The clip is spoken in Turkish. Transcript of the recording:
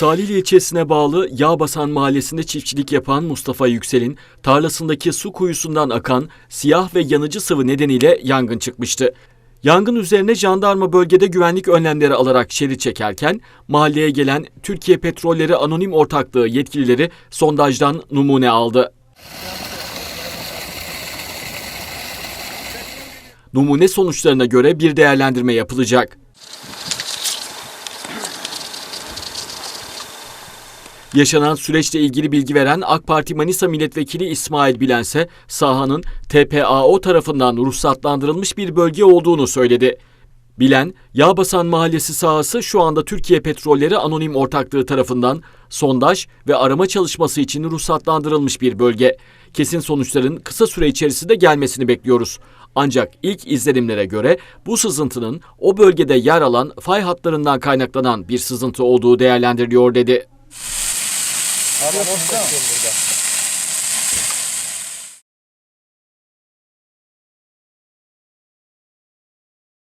Salihli ilçesine bağlı Yağbasan mahallesinde çiftçilik yapan Mustafa Yüksel'in tarlasındaki su kuyusundan akan siyah ve yanıcı sıvı nedeniyle yangın çıkmıştı. Yangın üzerine jandarma bölgede güvenlik önlemleri alarak şerit çekerken mahalleye gelen Türkiye Petrolleri Anonim Ortaklığı yetkilileri sondajdan numune aldı. Numune sonuçlarına göre bir değerlendirme yapılacak. Yaşanan süreçle ilgili bilgi veren AK Parti Manisa Milletvekili İsmail Bilense, sahanın TPAO tarafından ruhsatlandırılmış bir bölge olduğunu söyledi. Bilen, Yağbasan Mahallesi sahası şu anda Türkiye Petrolleri Anonim Ortaklığı tarafından sondaj ve arama çalışması için ruhsatlandırılmış bir bölge. Kesin sonuçların kısa süre içerisinde gelmesini bekliyoruz. Ancak ilk izlenimlere göre bu sızıntının o bölgede yer alan fay hatlarından kaynaklanan bir sızıntı olduğu değerlendiriliyor dedi. Abi boş burada.